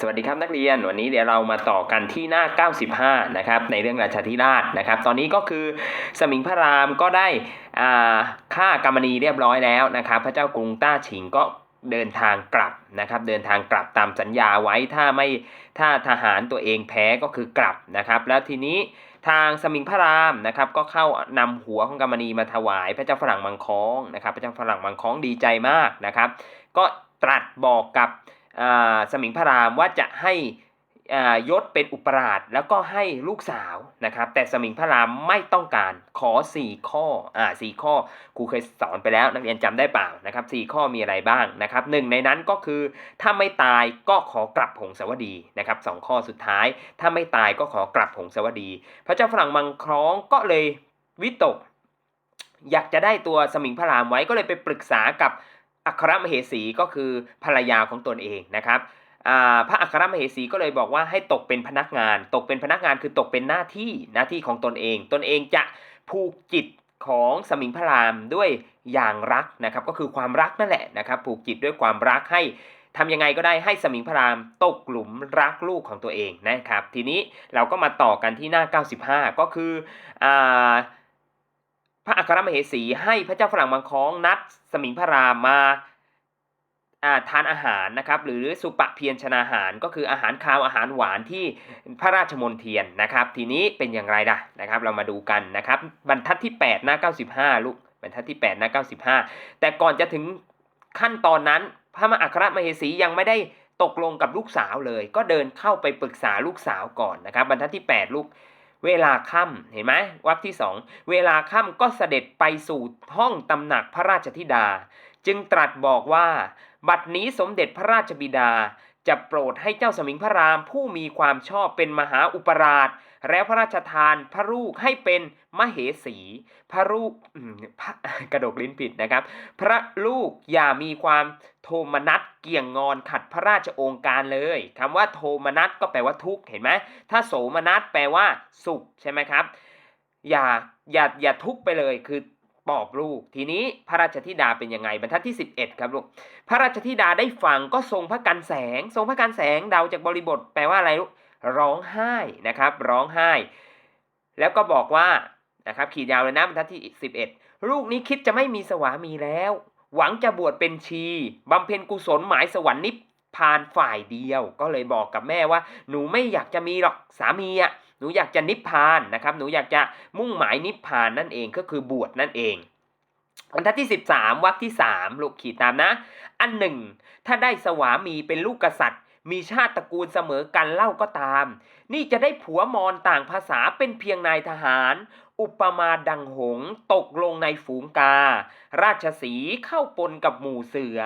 สวัสดีครับนักเรียนวันนี้เดี๋ยวเรามาต่อกันที่หน้า 95 นะครับในเรื่องราชาธิราชนะครับ ตอนนี้ก็คือสมิงพระรามก็ได้ฆ่ากามณีเรียบร้อยแล้วนะครับ พระเจ้ากรุงต้าฉิงก็เดินทางกลับนะครับ เดินทางกลับตามสัญญาไว้ถ้าไม่ถ้าทหารตัวเองแพ้ก็คือกลับนะครับ แล้วทีนี้ทางสมิงพระรามนะครับก็เข้านำหัวของกามณีมาถวายพระเจ้าฝรั่งมังค้องนะครับ พระเจ้าฝรั่งมังค้องดีใจมากนะครับ ก็ตรัสบอกกับ สมิงพระรามว่าจะให้ยศเป็นอุปราชแล้วก็ให้ลูกสาวนะครับ แต่สมิงพระรามไม่ต้องการขอ 4 ข้ออ่าสข้อครูเคยสอนไปแล้วนักเรียนจำได้เปล่านะครับสข้อมีอะไรบ้างนะครับหนึ่งในนั้นก็คือถ้าไม่ตายก็ขอกลับหงสวดีนะครับสองข้อสุดท้าย ถ้าไม่ตายก็ขอกลับหงสวดี พระเจ้าฝรั่งมังคล้องก็เลยวิตก อยากจะได้ตัวสมิงพระรามไว้ก็เลยไปปรึกษากับ อัครมเหสีก็คือภรรยาของตนเองนะครับพระอัครมเหสีก็เลยบอกว่าให้ตกเป็นพนักงาน ตกเป็นพนักงานคือตกเป็นหน้าที่หน้าที่ของตนเอง ตนเองจะผูกจิตของสมิงพระรามด้วยอย่างรักนะครับก็คือความรักนั่นแหละนะครับผูกจิตด้วยความรักให้ทำยังไงก็ได้ให้สมิงพระรามตกหลุมรักลูกของตัวเองนะครับ ทีนี้เราก็มาต่อกันที่หน้า 95 ก็คืออ่า พระอัครมเหสีให้พระเจ้าฝรั่งมังค้องนัดสมิงพระรามมาาทานอาหารนะครับหรือสุปะเพียรชนาหารก็คืออาหารคาวอาหารหวานที่พระราชมนเทียนนะครับ ทีนี้เป็นอย่างไรล่ะนะครับ เรามาดูกันนะครับ บรรทัดที่8หน้า95 ลูกบรรทัดที่8หน้า95 แต่ก่อนจะถึงขั้นตอนนั้น พระมาอัครมเหสียังไม่ได้ตกลงกับลูกสาวเลย ก็เดินเข้าไปปรึกษาลูกสาวก่อนนะครับ บรรทัดที่ 8 ลูก เวลาค่ำเห็นไหมวรรคที่สองเวลาค่ำก็เสด็จไปสู่ห้องตำหนักพระราชธิดา จึงตรัสบอกว่า บัดนี้สมเด็จพระราชบิดา จะโปรดให้เจ้าสมิงพระรามผู้มีความชอบเป็นมหาอุปราช แล้วพระราชทานพระลูกให้เป็นมเหสี พระลูกกระดกลิ้นผิดนะครับ พระลูกอย่ามีความโทมนัสเกี่ยงงอนขัดพระราชองค์การเลยคำว่าโทมนัสก็แปลว่าทุกข์เห็นไหมถ้าโสมนัสแปลว่าสุขใช่ไหมครับอย่าอย่าอย่าทุกข์ไปเลยคือปอบลูก ทีนี้พระราชธิดาเป็นยังไงบรรทัดที่ 11 ครับลูกพระราชธิดาได้ฟังก็ทรงพระกันแสง ทรงพระกันแสงเดาจากบริบทแปลว่าอะไรลูก ร้องไห้นะครับร้องไห้ แล้วก็บอกว่านะครับขีดยาวเลยนะบรรทัดที่ 11 ลูกนี้คิดจะไม่มีสวามีแล้ว หวังจะบวชเป็นชีบำเพ็ญกุศลหมายสวรรค์นิพพานฝ่ายเดียว ก็เลยบอกกับแม่ว่า หนูไม่อยากจะมีหรอกสามีอะหนูอยากจะนิพพานนะครับหนูอยากจะมุ่งหมายนิพพานนั่นเองก็คือบวชนั่นเองบรรทัดที่ 13วรรคที่3ลูกขีดตามนะ อันหนึ่ง ถ้าได้สวามีเป็นลูกกษัตริย์ มีชาติตระกูลเสมอกันเล่าก็ตาม นี่จะได้ผัวมอนต่างภาษาเป็นเพียงนายทหาร อุปมาดังหงตกลงในฝูงกา ราชสีเข้าปนกับหมู่เสือ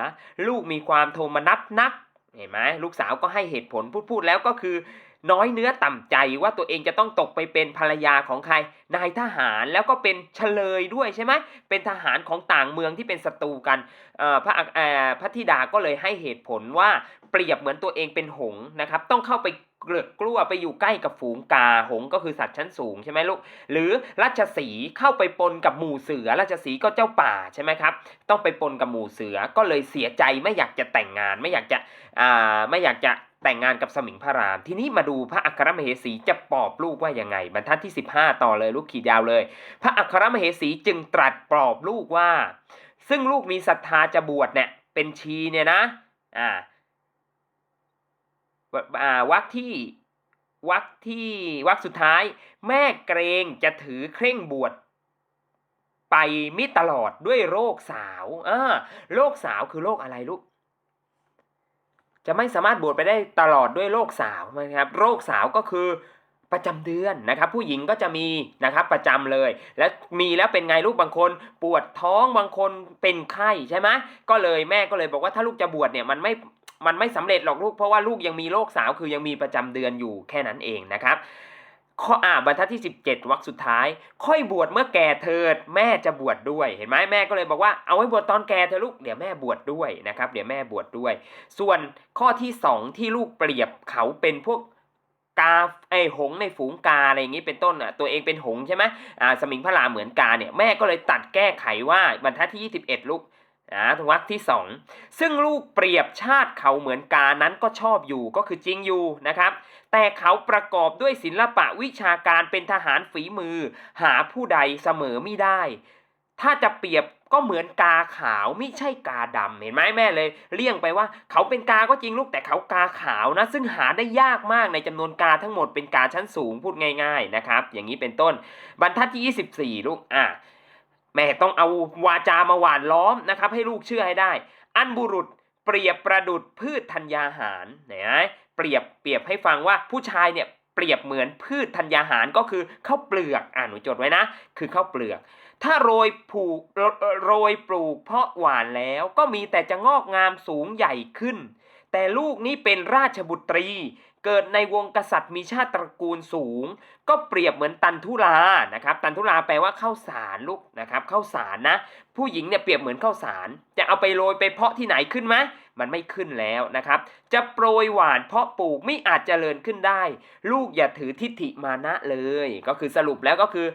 ลูกมีความโทมนัสนักเห็นไหมลูกสาวก็ให้เหตุผลพูดพูดแล้วก็คือ น้อยเนื้อต่ำใจว่าตัวเองจะต้องตกไปเป็นภรรยาของใคร นายทหารแล้วก็เป็นเฉลยด้วยใช่ไหมเป็นทหารของต่างเมืองที่เป็นศัตรูกันพระอักเอ่อพระธิดาก็เลยให้เหตุผลว่าเปรียบเหมือนตัวเองเป็นหงส์นะครับ ต้องเข้าไปเกลือกกลัวไปอยู่ใกล้กับฝูงกาหงส์ก็คือสัตว์ชั้นสูงใช่ไหมลูกหรือราชสีเข้าไปปนกับหมู่เสือราชสีก็เจ้าป่าใช่ไหมครับต้องไปปนกับหมู่เสือก็เลยเสียใจไม่อยากจะแต่งงาน ไม่อยากจะอ่าไม่อยากจะ แต่งงานกับสมิงพระราม ทีนี้มาดูพระอัครมเหสีจะปลอบลูกว่ายังไง บรรทัดที่ 15 ต่อเลยลูกขีดยาวเลย พระอัครมเหสีจึงตรัสปลอบลูกว่า ซึ่งลูกมีศรัทธาจะบวชเนี่ยเป็นชีเนี่ยนะอ่าวรรคที่วรรคที่วรรคสุดท้าย แม่เกรงจะถือเคร่งบวชไปมิตลอดด้วยโรคสาวอ่าโรคสาวคือโรคอะไรลูก จะไม่สามารถบวชไปได้ตลอดด้วยโรคสาวนะครับโรคสาวก็คือประจำเดือนนะครับ ผู้หญิงก็จะมีนะครับประจำเลย และมีแล้วเป็นไงลูกบางคน ปวดท้องบางคนเป็นไข้ใช่ไหมก็เลยแม่ก็เลยบอกว่าถ้าลูกจะบวชเนี่ยมันไม่มันไม่สำเร็จหรอกลูกเพราะว่าลูกยังมีโรคสาวคือยังมีประจำเดือนอยู่แค่นั้นเองนะครับ ข้ออ่าบรรทัดที่ 17วรรคสุดท้าย ค่อยบวชเมื่อแก่เถิดแม่จะบวชดด้วย เห็นไหมแม่ก็เลยบอกว่าเอาไว้บวชตอนแก่เถอะลูกเดี๋ยวแม่บวชดด้วยนะครับเดี๋ยวแม่บวชดด้วย ส่วนข้อที่สองที่ลูกเปรียบเขาเป็นพวกกาไอหงในฝูงกาอะไรอย่างนี้เป็นต้นอะตัวเองเป็นหงใช่ไหมอ่าสมิงพระรามเหมือนกาเนี่ยแม่ก็เลยตัดแก้ไขว่าบรรทัดที่ 21 ลูก อ่าวรรคที่สองซึ่งลูกเปรียบชาติเขาเหมือนกานั้นก็ชอบอยู่ก็คือจริงอยู่นะครับ แต่เขาประกอบด้วยศิลปะวิชาการเป็นทหารฝีมือ หาผู้ใดเสมอไม่ได้ ถ้าจะเปรียบก็เหมือนกาขาวไม่ใช่กาดำเห็นไหมแม่เลย เลี่ยงไปว่าเขาเป็นกาก็จริงลูกแต่เขากาขาวนะ ซึ่งหาได้ยากมากในจำนวนกาทั้งหมดเป็นกาชั้นสูงพูดง่าย ๆนะครับ อย่างนี้เป็นต้น บรรทัดที่ 24 ลูกอะ แม่ต้องเอาวาจามาหวานล้อมนะครับ ให้ลูกเชื่อให้ได้ อันบุรุษเปรียบประดุดพืชธัญญาหารเห็นไหมเปรียบเปรียบให้ฟังว่าผู้ชายเนี่ยเปรียบเหมือนพืชธัญญาหารก็คือข้าวเปลือกอ่าหนูจดไว้นะ คือข้าวเปลือก ถ้าโรยผูกโรโรยปลูกเพาะหวานแล้วก็มีแต่จะงอกงามสูงใหญ่ขึ้น แต่ลูกนี้เป็นราชบุตรี เกิดในวงกษัตริย์มีชาติตระกูลสูง ก็เปรียบเหมือนตันทุลานะครับตันทุลาแปลว่าข้าวสารลูกนะครับข้าวสารนะ ผู้หญิงเนี่ยเปรียบเหมือนข้าวสาร จะเอาไปโรยไปเพาะที่ไหนขึ้นไหมมันไม่ขึ้นแล้วนะครับ จะโปรยหวานเพาะปลูกไม่อาจเจริญขึ้นได้ ลูกอย่าถือทิฏฐิมานะเลย ก็คือสรุปแล้วก็คือ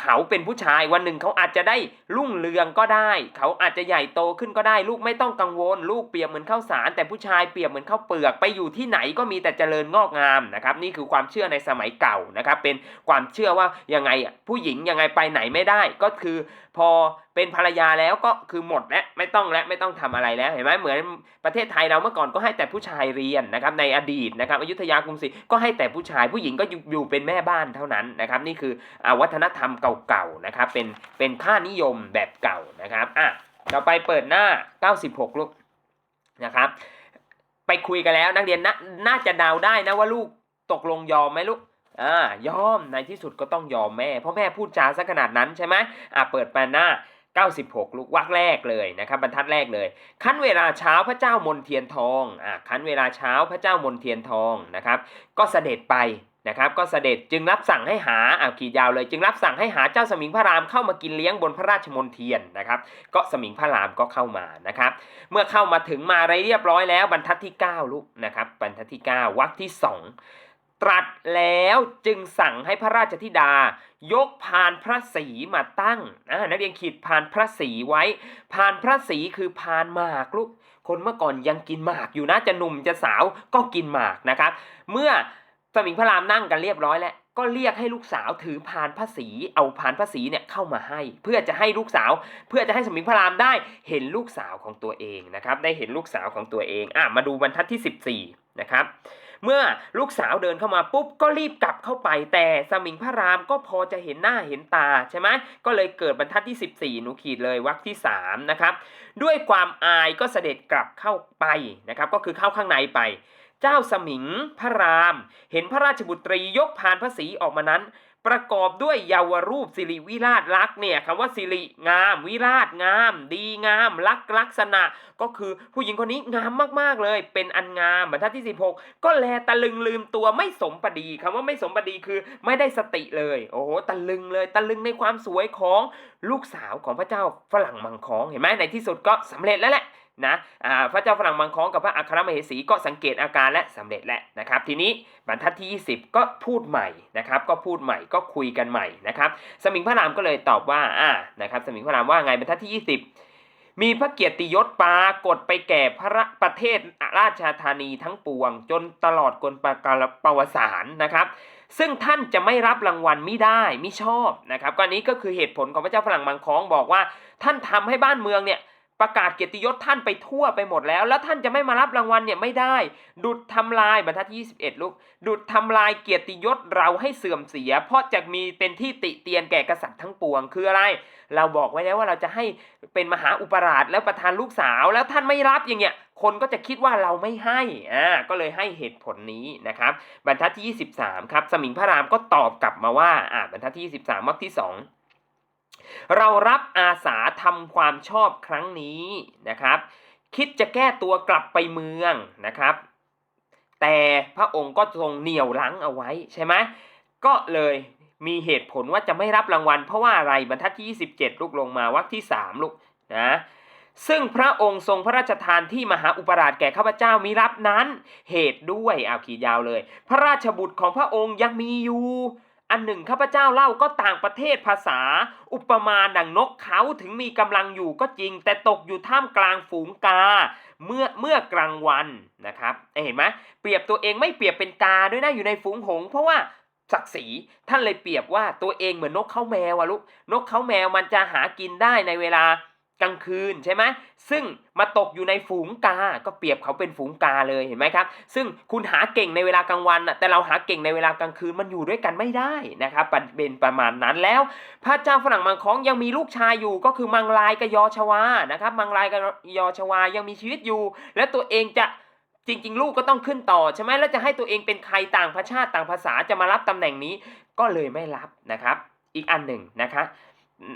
เขาเป็นผู้ชายวันหนึ่งเขาอาจจะได้รุ่งเรืองก็ได้ เขาอาจจะใหญ่โตขึ้นก็ได้ ลูกไม่ต้องกังวล ลูกเปรียบเหมือนข้าวสาร แต่ผู้ชายเปรียบเหมือนข้าวเปลือกไปอยู่ที่ไหนก็มีแต่เจริญงอกงามนะครับนี่คือความเชื่อในสมัยเก่านะครับเป็นความเชื่อว่ายังไงผู้หญิงยังไงไปไหนไม่ได้ ก็คือพอเป็นภรรยาแล้วก็คือหมดแล้วไม่ต้องแล้วไม่ต้องทำอะไรแล้วเห็นไหมเหมือนประเทศไทยเราเมื่อก่อนก็ให้แต่ผู้ชายเรียนนะครับในอดีตนะครับอยุธยากรุงศรีก็ให้แต่ผู้ชายผู้หญิงก็อยู่เป็นแม่บ้านเท่านั้นนะครับนี่คือวัฒนธรรมเก่าๆนะครับเป็นเป็นค่านิยมแบบเก่านะครับอะต่อไปเปิดหน้า 96 ลูกนะครับ ไปคุยกันแล้วนักเรียนน่าน่าจะเดาได้นะว่าลูกตกลงยอมไหมลูกอ่ายอมในที่สุดก็ต้องยอมแม่เพราะแม่พูดจาซะขนาดนั้นใช่ไหมอะเปิดไปหน้า96 ลูกวักแรกเลยนะครับบรรทัดแรกเลย ขั้นเวลาเช้าพระเจ้ามนเทียนทองอะขั้นเวลาเช้าพระเจ้ามนเทียนทองนะครับ ก็เสด็จไป นะครับก็เสด็จจึงรับสั่งให้หาอ่าขีดยาวเลย จึงรับสั่งให้หาเจ้าสมิงพระรามเข้ามากินเลี้ยงบนพระราชมนเทียนนะครับก็สมิงพระรามก็เข้ามานะครับเมื่อเข้ามาถึงมาอะไรเรียบร้อยแล้วบรรทัดที่ 9 ลูกนะครับบรรทัดที่ 9วรรคที่ 2 ตรัสแล้วจึงสั่งให้พระราชธิดายกพานพระศรีมาตั้งนักเรียนขีดพานพระศรีไว้พานพระศรีคือพานหมากลูกคนเมื่อก่อนยังกินหมากอยู่นะจะหนุ่มจะสาวก็กินหมากนะครับ เมื่อ สมิงพระรามนั่งกันเรียบร้อยแล้ว ก็เรียกให้ลูกสาวถือพานพระศรีเอาพานพระศรีเนี่ยเข้ามาให้ เพื่อจะให้ลูกสาว เพื่อจะให้สมิงพระรามได้เห็นลูกสาวของตัวเองนะครับ ได้เห็นลูกสาวของตัวเองอะมาดูบรรทัดที่ 14 นะครับ เมื่อลูกสาวเดินเข้ามาปุ๊บก็รีบกลับเข้าไป แต่สมิงพระรามก็พอจะเห็นหน้าเห็นตาใช่ไหมก็เลยเกิดบรรทัดที่ 14 หนูขีดเลยวรรคที่3นะครับด้วยความอายก็เสด็จกลับเข้าไปนะครับ ก็คือเข้าข้างในไป เจ้าสมิงพระราม เห็นพระราชบุตรียกพานพระศรีออกมานั้น ประกอบด้วยเยาวรูปสิริวิราชลักษ์เนี่ยคำว่าสิริงาม วิราชงาม ดีงามลักษณ์ลักษณะ ก็คือผู้หญิงคนนี้งามมากๆเลย เป็นอันงามบรรทัดที่ 16 ก็แลตะลึงลืมตัวไม่สมประดีคำว่าไม่สมประดีคือไม่ได้สติเลย โอ้โหตะลึงเลย ตะลึงในความสวยของลูกสาวของพระเจ้าฝรั่งมังคองเห็นไหมในที่สุดก็สำเร็จแล้วแหละ นะพระเจ้าฝรั่งมังคองกับพระอัครมเหสีก็สังเกตอาการและสำเร็จแล้วนะครับ ทีนี้บรรทัดที่ 20 ก็พูดใหม่นะครับก็พูดใหม่ก็คุยกันใหม่นะครับสมิงพระรามก็เลยตอบว่าอ่านะครับสมิงพระรามว่าไงบรรทัดที่ 20 มีพระเกียรติยศปรากฏไปแก่พระประเทศราชธานีทั้งปวง จนตลอดกลปกาลประวัติศาสตร์นะครับซึ่งท่านจะไม่รับรางวัลไม่ได้ไม่ชอบนะครับก็อันนี้ก็คือเหตุผลของพระเจ้าฝรั่งมังคองบอกว่า ท่านทำให้บ้านเมืองเนี่ย ประกาศเกียรติยศท่านไปทั่วไปหมดแล้ว แล้วท่านจะไม่มารับรางวัลเนี่ยไม่ได้ ดุดทำลายบรรทัดที่21 ลูก ดุดทำลายเกียรติยศเราให้เสื่อมเสีย เพราะจะมีเป็นที่ติเตียนแก่กษัตริย์ทั้งปวงคืออะไร เราบอกไว้แล้วว่าเราจะให้เป็นมหาอุปราชแล้วประทานลูกสาว แล้วท่านไม่รับอย่างเงี้ยคนก็จะคิดว่าเราไม่ให้ อ่า ก็เลยให้เหตุผลนี้นะครับ บรรทัดที่ 23 ครับ สมิงพระรามก็ตอบกลับมาว่า อ่า บรรทัดที่ 23วรรคที่ 2 เรารับอาสาทำความชอบครั้งนี้นะครับ คิดจะแก้ตัวกลับไปเมืองนะครับ แต่พระองค์ก็ทรงเหนี่ยวรั้งเอาไว้ใช่ไหมก็เลยมีเหตุผลว่าจะไม่รับรางวัล เพราะว่าอะไรบรรทัดที่ 27 ลูกลงมาวรรคที่ 3 ลูกนะซึ่งพระองค์ทรงพระราชทานที่มหาอุปราชแก่ข้าพเจ้ามิรับนั้น เหตุด้วยเอาขีดยาวเลย พระราชบุตรของพระองค์ยังมีอยู่ อันหนึ่งข้าพเจ้าเล่าก็ต่างประเทศภาษา อุปมาดังนกเขาถึงมีกำลังอยู่ก็จริง แต่ตกอยู่ท่ามกลางฝูงกา เมื่อเมื่อกลางวันนะครับเห็นไหมเปรียบตัวเองไม่เปรียบเป็นกาด้วยนะอยู่ในฝูงหง เพราะว่าศักดิ์ศรีท่านเลยเปรียบว่าตัวเองเหมือนนกเขาแมวอะลูกนกเขาแมวมันจะหากินได้ในเวลา กลางคืนใช่ไหมซึ่งมาตกอยู่ในฝูงกา ก็เปรียบเขาเป็นฝูงกาเลยเห็นไหมครับ ซึ่งคุณหาเก่งในเวลากลางวันน่ะแต่เราหาเก่งในเวลากลางคืนมันอยู่ด้วยกันไม่ได้นะครับเป็นประมาณนั้นแล้ว พระเจ้าฝรั่งมังค้องยังมีลูกชายอยู่ก็คือมังลายกับยอชวานะครับมังลายกับยอชวายังมีชีวิตอยู่ และตัวเองจะจริงๆ ลูกก็ต้องขึ้นต่อใช่ไหมแล้วจะให้ตัวเองเป็นใครต่างพระชาติต่างภาษาจะมารับตำแหน่งนี้ก็เลยไม่รับนะครับ อีกอันหนึ่งนะคะ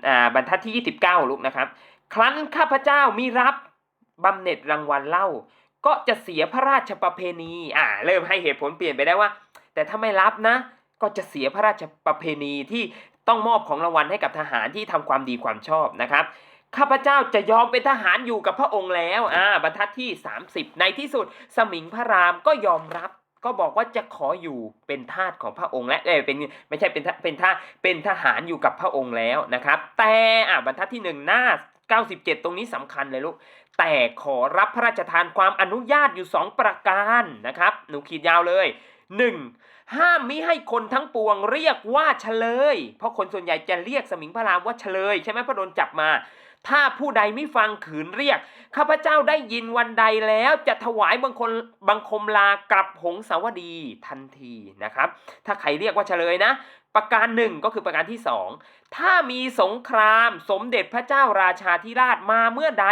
อ่าบรรทัดที่ 29ลูกนะครับ ครั้นข้าพเจ้ามีรับบำเหน็จรางวัลเล่า ก็จะเสียพระราชประเพณี อ่า เริ่มให้เหตุผลเปลี่ยนไปได้ว่า แต่ถ้าไม่รับนะ ก็จะเสียพระราชประเพณีที่ต้องมอบของรางวัลให้กับทหารที่ทำความดีความชอบนะครับข้าพเจ้าจะยอมเป็นทหารอยู่กับพระองค์แล้ว อ่า บรรทัดที่ 30 ในที่สุด สมิงพระรามก็ยอมรับ ก็บอกว่าจะขออยู่เป็นทาสของพระองค์และเออเป็นไม่ใช่เป็นเป็นทาเป็นทหารอยู่กับพระองค์แล้วนะครับ แต่ อ่าบรรทัดที่หนึ่งหน้า 97 ตรงนี้สำคัญเลยลูก แต่ขอรับพระราชทานความอนุญาตอยู่ 2 ประการนะครับ หนูขีดยาวเลย 1. ห้ามมิให้คนทั้งปวงเรียกว่าเฉลย เพราะคนส่วนใหญ่จะเรียกสมิงพระรามว่าเฉลย ใช่ไหมพระโดนจับมา ถ้าผู้ใดไม่ฟังขืนเรียก ข้าพเจ้าได้ยินวันใดแล้วจะถวายบังคมบังคมลากลับหงสาวดีทันทีนะครับ ถ้าใครเรียกว่าเฉลยนะ ประการหนึ่งก็คือประการที่สองถ้ามีสงครามสมเด็จพระเจ้าราชาธิราชมาเมื่อใด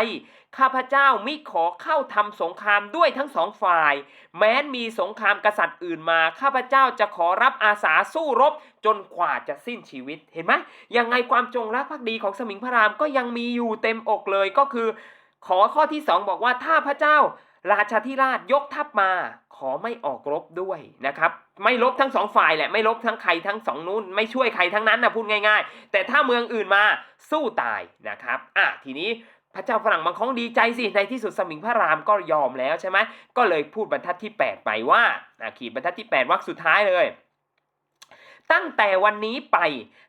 ข้าพเจ้ามิขอเข้าทำสงครามด้วยทั้งสองฝ่าย แม้นมีสงครามกษัตริย์อื่นมา ข้าพเจ้าจะขอรับอาสาสู้รบ จนกว่าจะสิ้นชีวิตเห็นไหมยังไงความจงรักภักดีของสมิงพระรามก็ยังมีอยู่เต็มอกเลยก็คือ ขอข้อที่สองบอกว่าถ้าพระเจ้า ราชาธิราชยกทัพมา อไม่ออกรบด้วยนะครับไม่ลบทั้งสองฝ่ายแหละไม่ลบทั้งใครทั้งสองนู้นไม่ช่วยใครทั้งนั้นนะพูดง่ายๆ แต่ถ้าเมืองอื่นมาสู้ตายนะครับอะทีนี้พระเจ้าฝรั่งบางคองดีใจสิ ในที่สุดสมิงพระรามก็ยอมแล้วใช่ไหมก็เลยพูดบรรทัดที่ 8 ไปว่าอะขีดบรรทัดที่ 8วรรคสุดท้ายเลย ตั้งแต่วันนี้ไป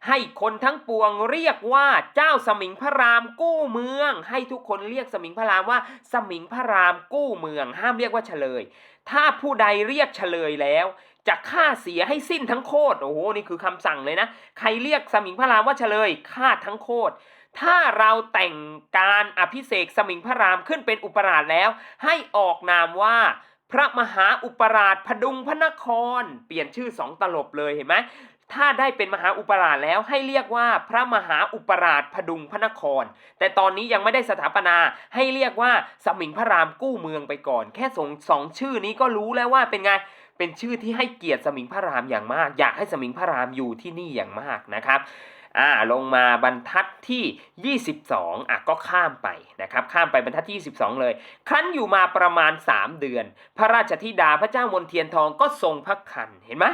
ให้คนทั้งปวงเรียกว่าเจ้าสมิงพระรามกู้เมือง ให้ทุกคนเรียกสมิงพระรามว่า สมิงพระรามกู้เมือง ห้ามเรียกว่าเฉลย ถ้าผู้ใดเรียกเฉลยแล้วจะฆ่าเสียให้สิ้นทั้งโคตรโอ้โหนี่คือคำสั่งเลยนะ ใครเรียกสมิงพระรามว่าเฉลยฆ่าทั้งโคตรถ้าเราแต่งการอภิเษกสมิงพระรามขึ้นเป็นอุปราชแล้ว ให้ออกนามว่าพระมหาอุปราชพดุงพระนคร เปลี่ยนชื่อสองตลบเลยเห็นไหม ถ้าได้เป็นมหาอุปราชแล้วให้เรียกว่าพระมหาอุปราชพดุงพระนคร แต่ตอนนี้ยังไม่ได้สถาปนาให้เรียกว่าสมิงพระรามกู้เมืองไปก่อน แค่สองสองชื่อนี้ก็รู้แล้วว่าเป็นไงเป็นชื่อที่ให้เกียรติสมิงพระรามอย่างมาก อยากให้สมิงพระรามอยู่ที่นี่อย่างมากนะครับอ่าลงมาบรรทัดที่ 22อะก็ข้ามไปนะครับข้ามไปบรรทัดที่ 22 เลย ครั้นอยู่มาประมาณ 3 เดือน พระราชธิดาพระเจ้ามนเทียนทองก็ทรงพระคันเห็นไหม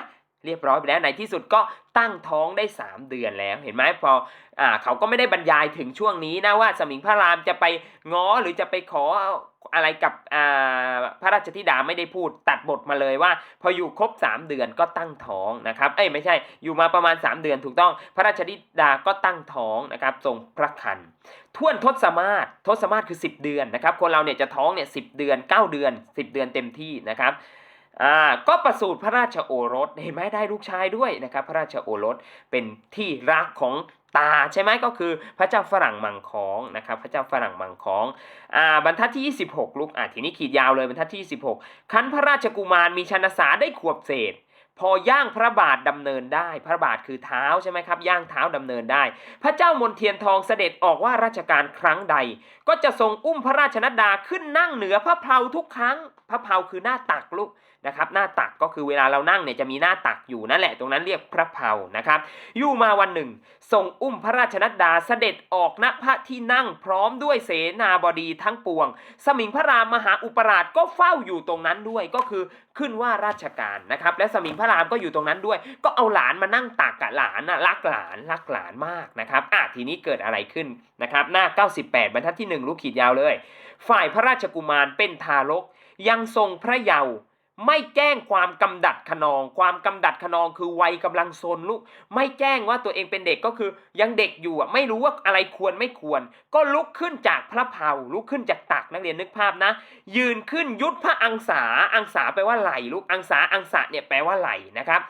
เรียบร้อยไปแล้วในที่สุดก็ตั้งท้องได้ 3 เดือนแล้วเห็นไหมพออ่าเขาก็ไม่ได้บรรยายถึงช่วงนี้นะว่าสมิงพระรามจะไปง้อหรือจะไปขออะไรกับอ่าพระราชธิดาไม่ได้พูดตัดบทมาเลยว่า พออยู่ครบ 3 เดือนก็ตั้งท้องนะครับเอ้ยไม่ใช่อยู่มาประมาณ 3 เดือนถูกต้องพระราชธิดาก็ตั้งท้องนะครับทรงพระคันท่วนทศมาศทศมาศคือ 10 เดือนนะครับคนเราเนี่ยจะท้องเนี่ยสิเดือน 9 เดือน 10 เดือนเต็มที่นะครับ อ่าก็ประสูติพระราชโอรสเห็นไหมได้ลูกชายด้วยนะครับ พระราชโอรสเป็นที่รักของตาใช่ไหมก็คือพระเจ้าฝรั่งมังของนะครับพระเจ้าฝรั่งมังของอ่าบรรทัดที่ 26 ลูกอ่าทีนี้ขีดยาวเลยบรรทัดที่ 26 คันพระราชกุมารมีชนสาได้ขวบเศษ พอย่างพระบาทดำเนินได้ พระบาทคือเท้าใช่ไหมครับย่างเท้าดำเนินได้ พระเจ้ามนเทียนทองเสด็จออกว่าราชการครั้งใด ก็จะทรงอุ้มพระราชนัดดาขึ้นนั่งเหนือพระเพลาทุกครั้ง พระเพลาคือหน้าตักลูก นะครับหน้าตักก็คือเวลาเรานั่งเนี่ยจะมีหน้าตักอยู่นั่นแหละตรงนั้นเรียกพระเพานะครับอยู่มาวันหนึ่งทรงอุ้มพระราชนัดดาเสด็จออกณพระที่นั่งพร้อมด้วยเสนาบดีทั้งปวง สมิงพระรามมหาอุปราชก็เฝ้าอยู่ตรงนั้นด้วยก็คือขึ้นว่าราชการนะครับและสมิงพระรามก็อยู่ตรงนั้นด้วย ก็เอาหลานมานั่งตักกับหลานนะรักหลานรักหลานมากนะครับอะทีนี้เกิดอะไรขึ้นนะครับหน้า 98 บรรทัดที่ 1 ลูกขีดยาวเลย ฝ่ายพระราชกุมารเป็นทารกยังทรงพระเยาว์ ไม่แจ้งความกำดัดขนอง ความกำดัดขนองคือวัยกำลังซนลูก ไม่แจ้งว่าตัวเองเป็นเด็กก็คือยังเด็กอยู่อะไม่รู้ว่าอะไรควรไม่ควร ก็ลุกขึ้นจากพระเพาลุกขึ้นจากตักนักเรียนนึกภาพนะ ยืนขึ้นยุดพระอังสาอังสาแปลว่าไหลลูกอังสาอังสะเนี่ยแปลว่าไหลนะครับ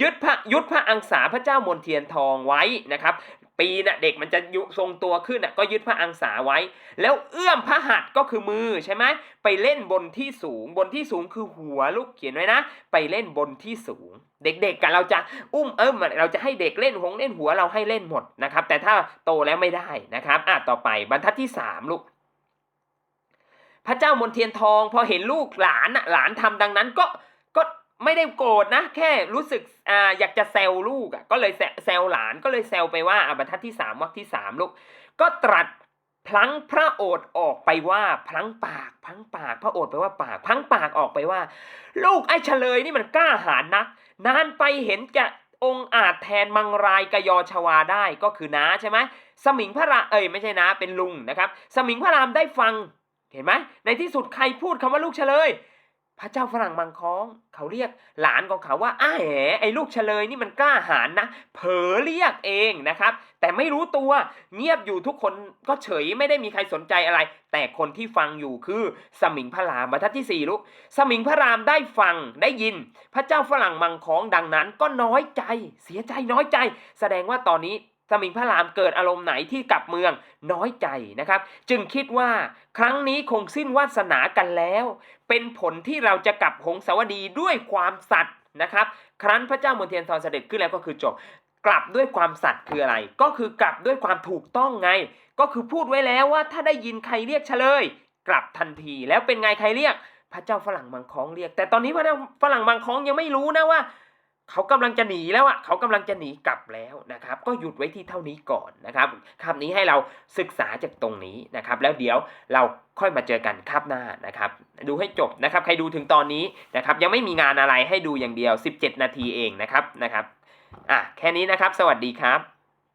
ยึดพระยุดพระอังสาพระเจ้ามนเทียนทองไว้นะครับ ปีน่ะเด็กมันจะยุทรงตัวขึ้นน่ะก็ยึดพระอังสาไว้ แล้วเอื้อมพระหัตถ์ก็คือมือใช่ไหมไปเล่นบนที่สูงบนที่สูงคือหัวลูกเขียนไว้นะ ไปเล่นบนที่สูง เด็กๆกันเราจะอุ้มเอิมเราจะให้เด็กเล่นหงเล่นหัวเราให้เล่นหมดนะครับ แต่ถ้าโตแล้วไม่ได้นะครับอะต่อไปบรรทัดที่สามลูกพระเจ้ามนเทียนทองพอเห็นลูกหลานน่ะหลานทำดังนั้นก็ก็ ไม่ได้โกรธนะ แค่รู้สึกอ่าอยากจะแซวลูกอะก็เลยแซวหลานก็เลยแซวไปว่าอบรรทัดที่สามวรรคที่สามลูกก็ตรัสพลั้งพระโอษฐ์ออกไปว่าพลั้งปากพลั้งปากพระโอษฐ์ไปว่าปากพลั้งปากออกไปว่า ลูกไอ้เฉลยนี่มันกล้าหาญนัก นานไปเห็นจะองอาจแทนมังรายกยอชวาได้ก็คือน้าใช่ไหมสมิงพระราเอ้ยไม่ใช่น้าเป็นลุงนะครับ สมิงพระรามได้ฟังเห็นไหมในที่สุดใครพูดคำว่าลูกเฉลย พระเจ้าฝรั่งมังค้อง เขาเรียกหลานของเขาว่าอ้าแหไอ้ลูกเฉลยนี่มันกล้าหาญนะ เผลอเรียกเองนะครับ แต่ไม่รู้ตัวเงียบอยู่ทุกคนก็เฉยไม่ได้มีใครสนใจอะไร แต่คนที่ฟังอยู่คือสมิงพระรามบรรทัดที่สี่ลูก สมิงพระรามได้ฟังได้ยิน พระเจ้าฝรั่งมังค้องดังนั้นก็น้อยใจ เสียใจน้อยใจ แสดงว่าตอนนี้ สมิงพระรามเกิดอารมณ์ไหนที่กลับเมืองน้อยใจนะครับ จึงคิดว่าครั้งนี้คงสิ้นวาสนากันแล้ว เป็นผลที่เราจะกลับหงสาวดีด้วยความสัตย์นะครับ ครั้นพระเจ้ามนเทียนทองเสด็จขึ้นแล้วก็คือจบกลับด้วยความสัตย์คืออะไร ก็คือกลับด้วยความถูกต้องไง ก็คือพูดไว้แล้วว่าถ้าได้ยินใครเรียกเฉลย กลับทันทีแล้วเป็นไงใครเรียก พระเจ้าฝรั่งมังค้องเรียก แต่ตอนนี้พระเจ้าฝรั่งมังค้องยังไม่รู้นะว่า เขากำลังจะหนีแล้วอะเขากำลังจะหนีกลับแล้วนะครับ ก็หยุดไว้ที่เท่านี้ก่อนนะครับคำนี้ให้เราศึกษาจากตรงนี้นะครับ แล้วเดี๋ยวเราค่อยมาเจอกันคาบหน้านะครับ ดูให้จบนะครับ ใครดูถึงตอนนี้นะครับ ยังไม่มีงานอะไรให้ดูอย่างเดียว 17 นาทีเองนะครับนะครับอะแค่นี้นะครับ สวัสดีครับ